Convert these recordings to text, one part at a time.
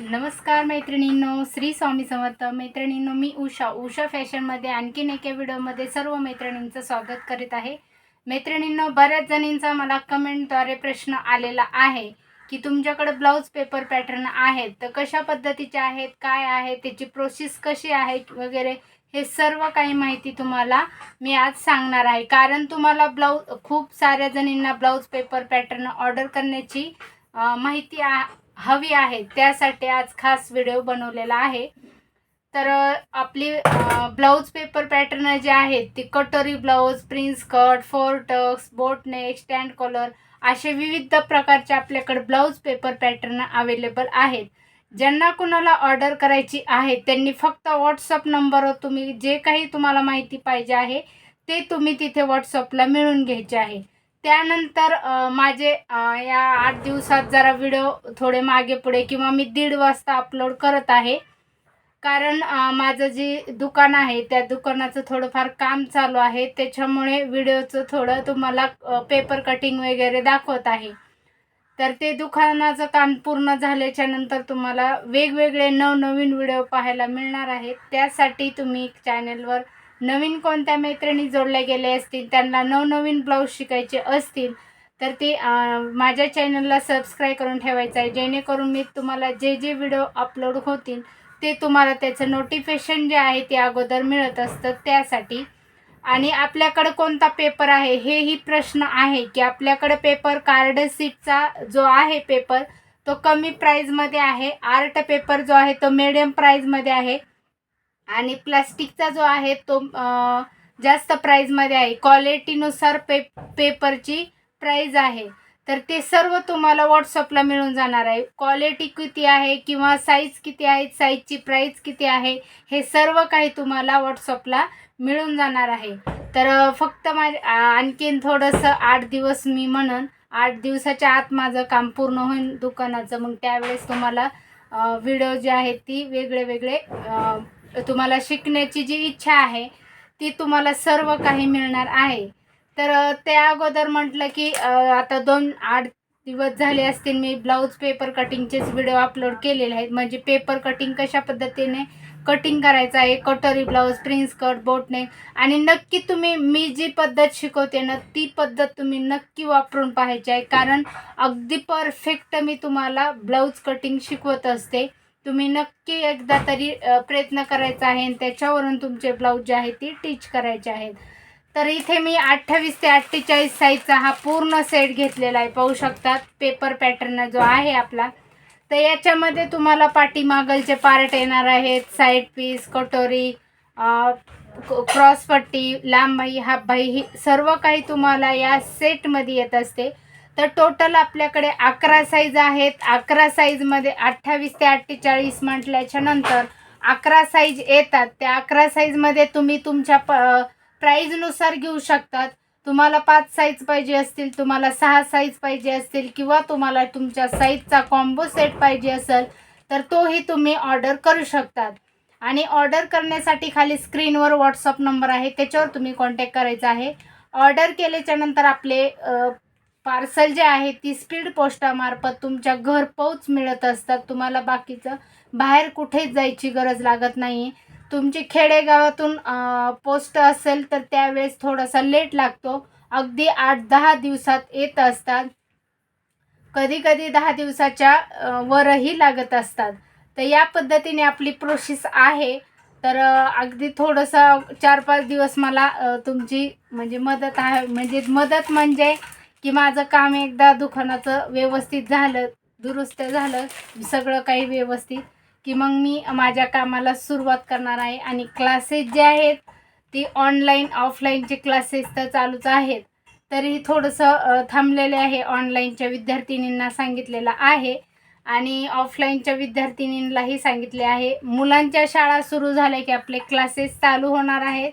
नमस्कार मैत्रिणींनो श्री स्वामी समर्थ. मैत्रिणींनो मी उषा. उषा फॅशनमध्ये आणखीन एका व्हिडिओमध्ये सर्व मैत्रिणींचं स्वागत करीत आहे. मैत्रिणींनो बऱ्याच जणींचा मला कमेंटद्वारे प्रश्न आलेला आहे की तुमच्याकडे ब्लाऊज पेपर पॅटर्न आहेत तर कशा पद्धतीचे आहेत काय आहे त्याची प्रोसेस कशी आहे वगैरे हे सर्व काही माहिती तुम्हाला मी आज सांगणार आहे. कारण तुम्हाला ब्लाऊज खूप साऱ्या जणींना ब्लाऊज पेपर पॅटर्न ऑर्डर करण्याची माहिती आ हवी आहे त्यासाठी आज खास व्हिडिओ बनवलेला आहे. तर आपली ब्लाऊज पेपर पॅटर्न जे आहेत ती कटोरी blouse prince cut four tucks stand collar असे विविध प्रकारचे आपल्याकडे ब्लाऊज पेपर पॅटर्न अवेलेबल आहेत. ज्यांना कुणाला ऑर्डर करायची आहे त्यांनी फक्त व्हॉट्सअप नंबरवर तुम्ही जे काही तुम्हाला माहिती पाहिजे आहे ते तुम्ही तिथे व्हॉट्सअपला मिळून घ्यायचे आहे. त्यानंतर माझे या आठ दिवसात जरा व्हिडिओ थोडे मागे पुढे किंवा मी दीड वाजता अपलोड करत आहे. कारण माझं जे दुकान आहे त्या दुकानाचं थोडंफार काम चालू आहे. त्याच्यामुळे व्हिडिओचं थोडं तुम्हाला पेपर कटिंग वगैरे दाखवत आहे. तर ते दुकानाचं काम पूर्ण झाल्याच्यानंतर तुम्हाला वेगवेगळे नवनवीन व्हिडिओ पाहायला मिळणार आहेत. त्यासाठी तुम्ही चॅनलवर नवीन कोणत्या मैत्रिणी जोडल्या गेले असतील त्यांना नवनवीन ब्लाऊज शिकायचे असतील तर ते माझ्या चॅनलला सबस्क्राईब करून ठेवायचं आहे. जेणेकरून मी तुम्हाला जे जे व्हिडिओ अपलोड होतील ते तुम्हाला त्याचं नोटिफिकेशन जे आहे ते अगोदर मिळत असतं त्यासाठी. आणि आपल्याकडं कोणता पेपर आहे हेही प्रश्न आहे की आपल्याकडे पेपर कार्ड सीटचा जो आहे पेपर तो कमी प्राईजमध्ये आहे. आर्ट पेपर जो आहे तो मिडियम प्राईजमध्ये आहे. आणि प्लास्टिकचा जो आहे तो जास्त प्राईजमध्ये आहे. क्वालिटीनुसार पे पेपरची प्राईज आहे. तर ते सर्व तुम्हाला व्हॉट्सअपला मिळून जाणार आहे. क्वालिटी किती आहे किंवा साईज किती आहे साईजची प्राईज किती आहे हे सर्व काही तुम्हाला व्हॉट्सअपला मिळून जाणार आहे. तर फक्त मा आणखीन थोडंसं आठ दिवस मी म्हणन आठ दिवसाच्या आत माझं काम पूर्ण होईल दुकानाचं. मग त्यावेळेस तुम्हाला व्हिडिओ जे आहेत ती वेगळे वेगळे तुम्हाला शिकण्याची जी इच्छा आहे ती तुम्हाला सर्व काही मिळणार आहे. तर त्या अगोदर म्हटलं की आता दोन आठ दिवस झाले असतील मी ब्लाऊज पेपर कटिंगचेच व्हिडिओ अपलोड केलेले आहेत. म्हणजे पेपर कटिंग कशा पद्धतीने कटिंग करायचं आहे कटोरी ब्लाऊज प्रिन्स कट बोटने आणि नक्की तुम्ही मी जी पद्धत शिकवते ना ती पद्धत तुम्ही नक्की वापरून पाहायची आहे. कारण अगदी परफेक्ट मी तुम्हाला ब्लाऊज कटिंग शिकवत असते. तुम्ही नक्की एकदा तरी प्रयत्न करायचा आहे आणि त्याच्यावरून तुमचे ब्लाऊज जे आहे ते टीच करायचे आहेत. तर इथे मी अठ्ठावीस ते अठ्ठेचाळीस साईजचा हा पूर्ण सेट घेतलेला आहे. पाहू शकतात पेपर पॅटर्न जो आहे आपला. तर याच्यामध्ये तुम्हाला पाठीमागलचे पार्ट येणार आहेत साईड पीस कटोरी क्रॉसपट्टी लांब बाई हाफ भाई ही सर्व काही तुम्हाला या सेटमध्ये येत असते. तर टोटल आपल्याकडे अकरा साईज आहेत. अकरा साईजमध्ये अठ्ठावीस ते अठ्ठेचाळीस म्हटल्याच्या नंतर अकरा साईज येतात. त्या अकरा साईजमध्ये तुम्ही तुमच्या प प्राईजनुसार घेऊ शकतात. तुम्हाला पाच साईज पाहिजे असतील तुम्हाला सहा साईज पाहिजे असतील किंवा तुम्हाला तुमच्या साईजचा कॉम्बो सेट पाहिजे असेल तर तोही तुम्ही ऑर्डर करू शकतात. आणि ऑर्डर करण्यासाठी खाली स्क्रीनवर व्हॉट्सअप नंबर आहे त्याच्यावर तुम्ही कॉन्टॅक्ट करायचा आहे. ऑर्डर केल्याच्यानंतर आपले पार्सल जे आहे ती स्पीड पोस्टामार्फत तुमच्या घरपोच मिळत असतात. तुम्हाला बाकीचं बाहेर कुठेच जायची गरज लागत नाही. तुमची खेडेगावातून पोस्ट असेल तर त्यावेळेस थोडासा लेट लागतो. अगदी आठ दहा दिवसात येत असतात. कधी कधी दहा दिवसाच्या वरही लागत असतात. तर या पद्धतीने आपली प्रोसेस आहे. तर अगदी थोडंसं चार पाच दिवस मला तुमची म्हणजे मदत आहे. म्हणजे मदत म्हणजे की माझं काम एकदा दुकानाचं व्यवस्थित झालं दुरुस्त झालं सगळं काही व्यवस्थित की मग मी माझ्या कामाला सुरुवात करणार आहे. आणि क्लासेस जे आहेत ती ऑनलाईन ऑफलाईनचे क्लासेस तर चालूच आहेत. तरीही थोडंसं थांबलेले आहे. ऑनलाईनच्या विद्यार्थिनींना सांगितलेलं आहे. आणि ऑफलाईनच्या विद्यार्थिनींनाही सांगितले आहे. मुलांच्या शाळा सुरू झाल्या की आपले क्लासेस चालू होणार आहेत.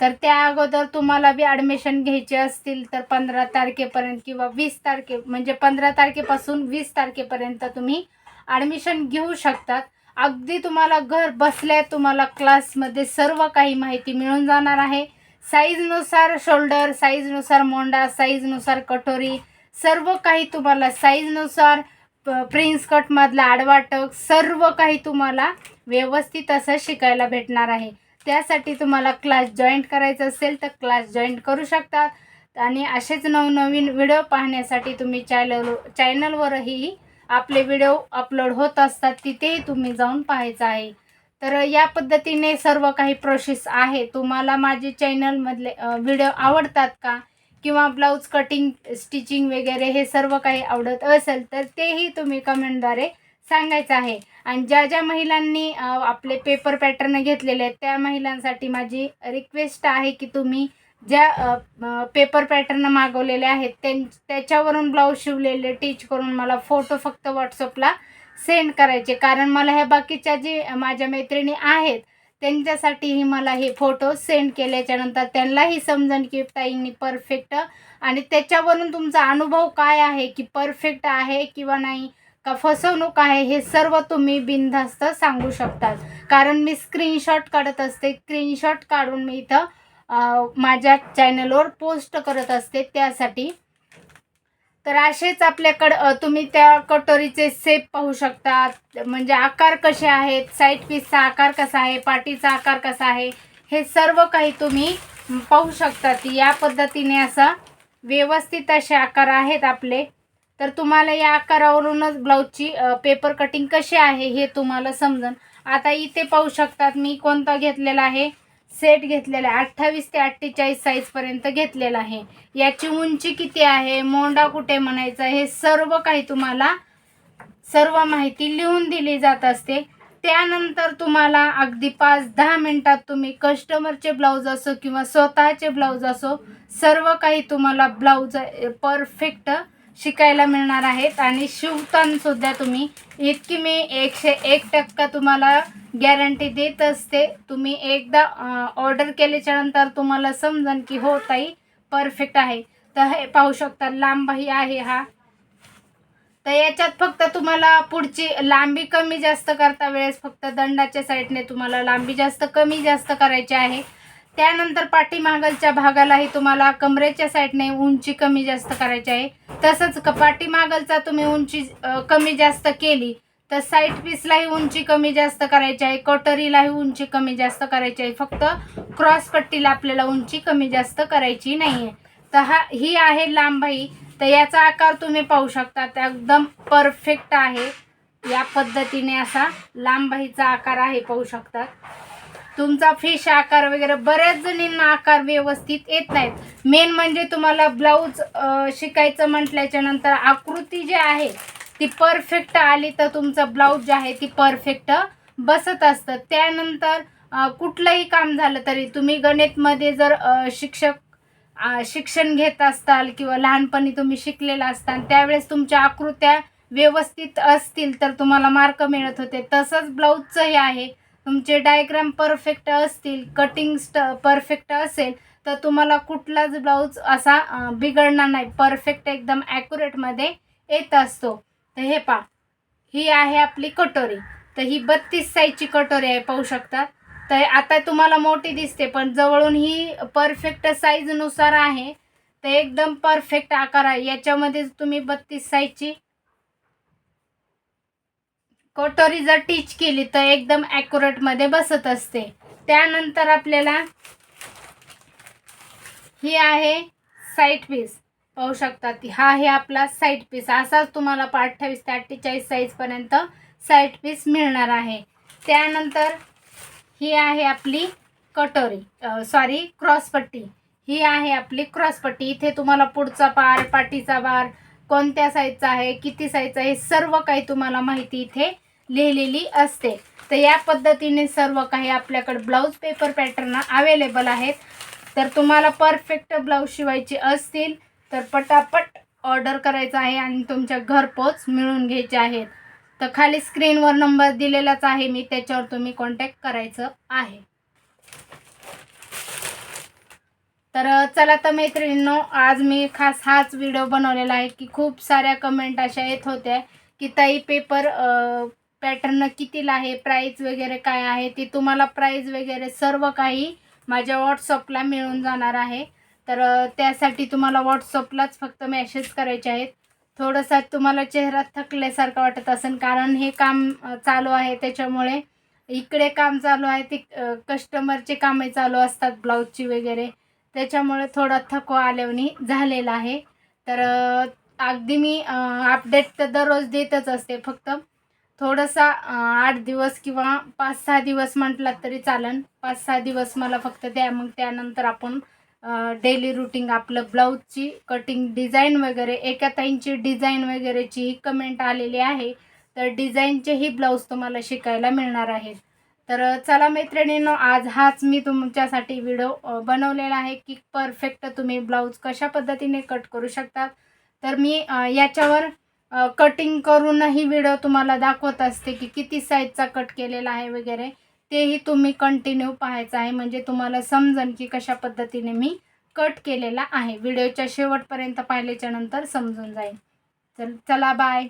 तर त्या अगोदर तुम्हाला बी ॲडमिशन घ्यायचे असतील तर पंधरा तारखेपर्यंत किंवा वीस तारखे म्हणजे पंधरा तारखेपासून वीस तारखेपर्यंत तुम्ही ॲडमिशन घेऊ शकतात. अगदी तुम्हाला घर बसल्या तुम्हाला क्लासमध्ये सर्व काही माहिती मिळून जाणार आहे. साईजनुसार शोल्डर साईजनुसार मोंडा साईजनुसार कटोरी सर्व काही तुम्हाला साईजनुसार प्रिन्स कटमधला आडवा टक सर्व काही तुम्हाला व्यवस्थित असं शिकायला भेटणार आहे. त्यासाठी तुम्हाला क्लास जॉईंट करायचं असेल तर क्लास जॉईंट करू शकतात. आणि असेच नवनवीन व्हिडिओ पाहण्यासाठी तुम्ही चॅनल चॅनलवरही आपले व्हिडिओ अपलोड होत असतात. तिथेही तुम्ही जाऊन पाहायचं आहे. तर या पद्धतीने सर्व काही प्रोसेस आहे. तुम्हाला माझे चॅनलमधले व्हिडिओ आवडतात का? किंवा ब्लाऊज कटिंग स्टिचिंग वगैरे हे सर्व काही आवडत असेल तर तेही तुम्ही कमेंटद्वारे सांगायचं आहे. आणि ज्या ज्या महिलांनी आपले पेपर पॅटर्न घेतलेले आहेत त्या महिलांसाठी माझी रिक्वेस्ट आहे की तुम्ही ज्या पेपर पॅटर्न मागवलेले आहेत त्यां त्याच्यावरून ब्लाऊज शिवलेले टीच करून मला फोटो फक्त व्हॉट्सअपला सेंड करायचे. कारण मला ह्या बाकीच्या जे माझ्या मैत्रिणी आहेत त्यांच्यासाठीही मला हे फोटो सेंड केल्याच्यानंतर त्यांनाही समजण की ताईंनी परफेक्ट आणि त्याच्यावरून तुमचा अनुभव काय आहे की परफेक्ट आहे किंवा नाही? का फसवणूक आहे हे सर्व तुम्ही बिनधास्त सांगू शकतात. कारण मी स्क्रीनशॉट काढत असते. स्क्रीनशॉट काढून मी इथं माझ्या चॅनलवर पोस्ट करत असते. त्यासाठी तर असेच आपल्याकडं तुम्ही त्या कटोरीचे सेप पाहू शकता म्हणजे आकार कसे आहेत? साईड पीसचा आकार कसा आहे? पाटीचा आकार कसा आहे? हे सर्व काही तुम्ही पाहू शकतात. या पद्धतीने असा व्यवस्थित असे आकार आहेत आपले. तर तुम्हाला या आकारावरूनच ब्लाऊजची पेपर कटिंग कशी आहे हे तुम्हाला समजन. आता इथे पाहू शकतात मी कोणता घेतलेला आहे? सेट घेतलेला आहे. अठ्ठावीस ते अठ्ठेचाळीस साईजपर्यंत घेतलेला आहे. याची उंची किती आहे? मोंडा कुठे म्हणायचा? हे सर्व काही तुम्हाला सर्व माहिती लिहून दिली जात असते. त्यानंतर तुम्हाला अगदी पाच दहा मिनटात तुम्ही कस्टमरचे ब्लाऊज असो किंवा स्वतःचे ब्लाऊज असो सर्व काही तुम्हाला ब्लाऊज परफेक्ट शिकायला मिळणार आहेत. आणि शिवताना सुद्धा तुम्ही इतकी मी एकशे एक टक्का तुम्हाला गॅरंटी देत असते. तुम्ही एकदा ऑर्डर केल्याच्यानंतर तुम्हाला समजन की हो ताई परफेक्ट आहे. तर हे पाहू शकता लांबही आहे हा. तर याच्यात फक्त तुम्हाला पुढची लांबी कमी जास्त करता वेळेस फक्त दंडाच्या साईडने तुम्हाला लांबी जास्त कमी जास्त करायची आहे. त्यानंतर पाठीमागलच्या भागालाही तुम्हाला कमरेच्या साईडने उंची कमी जास्त करायची आहे. तसंच क पाठीमागलचा तुम्ही उंची कमी जास्त केली तर साईड पीसलाही उंची कमी जास्त करायची आहे. कटोरीलाही उंची कमी जास्त करायची आहे. फक्त क्रॉस पट्टीला आपल्याला उंची कमी जास्त करायची नाही आहे तर हा ही आहे लांबाई तर याचा आकार तुम्ही पाहू शकता. त्या एकदम परफेक्ट आहे. या पद्धतीने असा लांबाईचा आकार आहे पाहू शकतात तुमचा फिश आकार वगैरे बऱ्याच जणींना आकार व्यवस्थित येत नाहीत. मेन म्हणजे तुम्हाला ब्लाऊज शिकायचं म्हटल्याच्या नंतर आकृती जी आहे ती परफेक्ट आली तर तुमचं ब्लाऊज जे आहे ती परफेक्ट बसत असतं. त्यानंतर कुठलंही काम झालं तरी तुम्ही गणितमध्ये जर शिक्षक शिक्षण घेत असताल किंवा लहानपणी तुम्ही शिकलेला असताल त्यावेळेस तुमच्या आकृत्या व्यवस्थित असतील तर तुम्हाला मार्क मिळत होते. तसंच ब्लाऊजचंही आहे. तुमचे डायग्राम परफेक्ट असतील कटिंग स्ट परफेक्ट असेल तर तुम्हाला कुठलाच ब्लाऊज असा बिघडणार नाही. परफेक्ट एकदम ॲक्युरेटमध्ये येत असतो. तर हे पा ही आहे आपली कटोरी. तर ही बत्तीस साईजची कटोरी आहे पाहू शकता. तर आता तुम्हाला मोठी दिसते पण जवळून ही परफेक्ट साईजनुसार आहे. तर एकदम परफेक्ट आकार आहे. याच्यामध्ये तुम्ही बत्तीस साईजची कटोरी जर टीच केली तर एकदम ॲक्युरेटमध्ये बसत असते. त्यानंतर आपल्याला ही आहे साईड पीस पाहू शकतात हा आहे आपला साईड पीस असाच तुम्हाला अठ्ठावीस ते अठ्ठेचाळीस साईजपर्यंत साईड पीस मिळणार आहे. त्यानंतर ही आहे आपली कटोरी. सॉरी क्रॉसपट्टी ही आहे आपली क्रॉसपट्टी इथे तुम्हाला पुढचा पार पाठीचा बार कोणत्या साईजचा आहे किती साईजचा आहे सर्व काही तुम्हाला माहिती इथे लिहिलेली असते. तर या पद्धतीने सर्व काही आपल्याकडे ब्लाऊज पेपर पॅटर्न अवेलेबल आहेत. तर तुम्हाला परफेक्ट ब्लाऊज शिवायचे असतील तर पटापट ऑर्डर करायचं आहे आणि तुमच्या घरपोच मिळून घ्यायचे आहेत. तर खाली स्क्रीनवर नंबर दिलेलाच आहे मी त्याच्यावर तुम्ही कॉन्टॅक्ट करायचं आहे. तर चला तर मैत्रिणींनो आज मी खास हाच व्हिडिओ बनवलेला आहे की खूप साऱ्या कमेंट अशा येत होत्या की ताई पेपर पॅटर्न कितीला आहे प्राईज वगैरे काय आहे ते तुम्हाला प्राईज वगैरे सर्व काही माझ्या व्हॉट्सअपला मिळून जाणार आहे. तर त्यासाठी तुम्हाला व्हॉट्सअपलाच फक्त मेसेज करायचे आहेत. थोडंसं तुम्हाला चेहरा थकल्यासारखं वाटत असेल कारण हे काम चालू आहे त्याच्यामुळे इकडे काम चालू आहे ते कस्टमरचे कामे चालू असतात ब्लाऊजची वगैरे. त्याच्यामुळे थोडा थकवा आल्यावनी झालेला आहे. तर अगदी मी अपडेट तर दररोज देतच असते फक्त थोडासा आठ दिवस किंवा पाच सहा दिवस म्हटलात तरी चालन. पाच सहा दिवस मला फक्त द्या. मग त्यानंतर आपण डेली रुटीन आपलं ब्लाऊजची कटिंग डिझाईन वगैरे एका ताईंची डिझाईन वगैरेची कमेंट आलेली आहे. तर डिझाईनचेही ब्लाऊज तुम्हाला शिकायला मिळणार आहेत. तर चला मैत्रिणींनो आज हाच मी तुमच्यासाठी व्हिडिओ बनवलेला आहे की परफेक्ट तुम्ही ब्लाऊज कशा पद्धतीने कट करू शकतात. तर मी याच्यावर कटिंग करूनही व्हिडिओ तुम्हाला दाखवत असते की किती साईजचा कट केलेला आहे वगैरे तेही तुम्ही कंटिन्यू पाहायचं आहे. म्हणजे तुम्हाला समजन की कशा पद्धतीने मी कट केलेला आहे. व्हिडिओच्या शेवटपर्यंत पाहिल्याच्या नंतर समजून जाईल. चल चला बाय